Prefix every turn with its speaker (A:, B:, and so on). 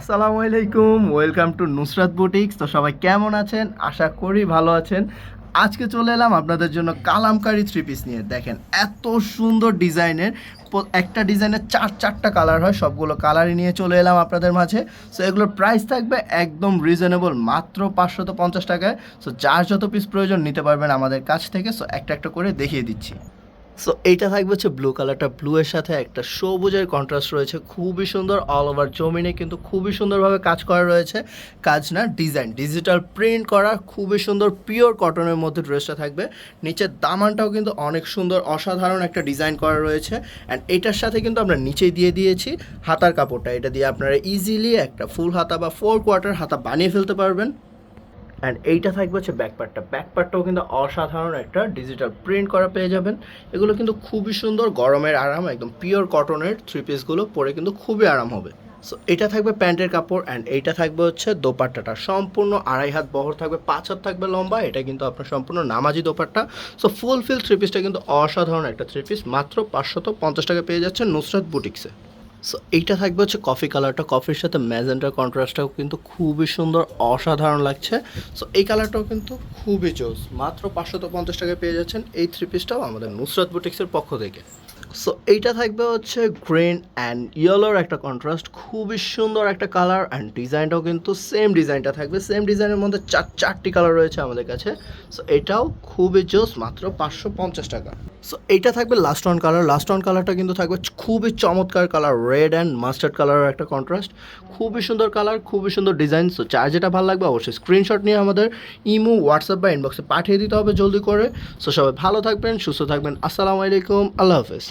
A: আসসালামু আলাইকুম, welcome to Nusrat boutiques. তো সবাই কেমন আছেন? আশা করি ভালো আছেন। আজকে চলে এলাম আপনাদের জন্য কালামকারি থ্রি পিস নিয়ে। দেখেন, এত সুন্দর ডিজাইনের একটা ডিজাইনের চার, চারটা কালার হয়, সবগুলো কালারই নিয়ে চলে এলাম আপনাদের মাঝে। সো এগুলোর প্রাইস থাকবে একদম রিজনেবল মাত্র পাঁচশত পঞ্চাশ টাকায়। সো যার যত পিস প্রয়োজন, নিতে পারবেন আমাদের কাছ থেকে। সো একটা একটা করে দেখিয়ে দিচ্ছি। সো এইটা থাকবে হচ্ছে ব্লু কালারটা ব্লু এর সাথে একটা সবুজের কন্ট্রাস্ট রয়েছে। খুবই সুন্দর অল ওভার জমিনে কিন্তু খুবই সুন্দরভাবে কাজ করা রয়েছে। কাজ না ডিজাইন ডিজিটাল প্রিন্ট করা, খুবই সুন্দর পিওর কটনের মধ্যে ড্রেসটা থাকবে। নিচের দামানটাও কিন্তু অনেক সুন্দর, অসাধারণ একটা ডিজাইন করা রয়েছে। অ্যান্ড এটার সাথে কিন্তু আমরা নিচে দিয়ে দিয়েছি হাতার কাপড়টা। এটা দিয়ে আপনারা ইজিলি একটা ফুল হাতা বা ফোর কোয়ার্টার হাতা বানিয়ে ফেলতে পারবেন। অ্যান্ড এইটা থাকবে হচ্ছে ব্যাকপার্টটা ব্যাকপার্টটাও কিন্তু অসাধারণ একটা ডিজিটাল প্রিন্ট করা পেয়ে যাবেন। এগুলো কিন্তু খুবই সুন্দর, গরমের আরাম, একদম পিওর কটনের থ্রি পিসগুলো পরে কিন্তু খুবই আরাম হবে। সো এটা থাকবে প্যান্টের কাপড় অ্যান্ড এইটা থাকবে হচ্ছে দোপাট্টাটা। সম্পূর্ণ আড়াই হাত বহর থাকবে, পাঁচ হাত থাকবে লম্বা, এটা কিন্তু আপনার সম্পূর্ণ নামাজি dupatta. So full fill three পিসটা কিন্তু অসাধারণ একটা থ্রি পিস মাত্র পাঁচশত পঞ্চাশ টাকা পেয়ে যাচ্ছে নুসরাত বুটিক্সে সো এইটা থাকবে হচ্ছে কফি কালারটা কফির সাথে ম্যাজেন্টার কন্ট্রাস্টটাও কিন্তু খুবই সুন্দর, অসাধারণ লাগছে। সো এই কালারটাও কিন্তু খুবই জোস মাত্র পাঁচশত পঞ্চাশ টাকায় পেয়ে যাচ্ছেন এই থ্রি পিসটাও আমাদের নুসরাত বুটিক্সের পক্ষ থেকে। সো এইটা থাকবে হচ্ছে গ্রিন অ্যান্ড ইয়েলোর একটা কন্ট্রাস্ট খুবই সুন্দর একটা কালার অ্যান্ড ডিজাইনটাও কিন্তু সেম ডিজাইনটা থাকবে। সেম ডিজাইনের মধ্যে চার, চারটি কালার রয়েছে আমাদের কাছে। সো এটাও খুবই জোস মাত্র পাঁচশো পঞ্চাশ টাকা। সো এইটা থাকবে last on colour last on কালারটা কিন্তু থাকবে খুবই চমৎকার কালার রেড অ্যান্ড মাস্টার্ড কালারের একটা কন্ট্রাস্ট খুবই সুন্দর কালার খুবই সুন্দর ডিজাইন সো চার যেটা ভালো লাগবে অবশ্যই স্ক্রিনশট নিয়ে আমাদের ইমো হোয়াটসঅ্যাপ বা ইনবক্সে পাঠিয়ে দিতে হবে জলদি করে। সো সবাই ভালো থাকবেন, সুস্থ থাকবেন। আসসালামু আলাইকুম। আল্লাহ হাফেজ।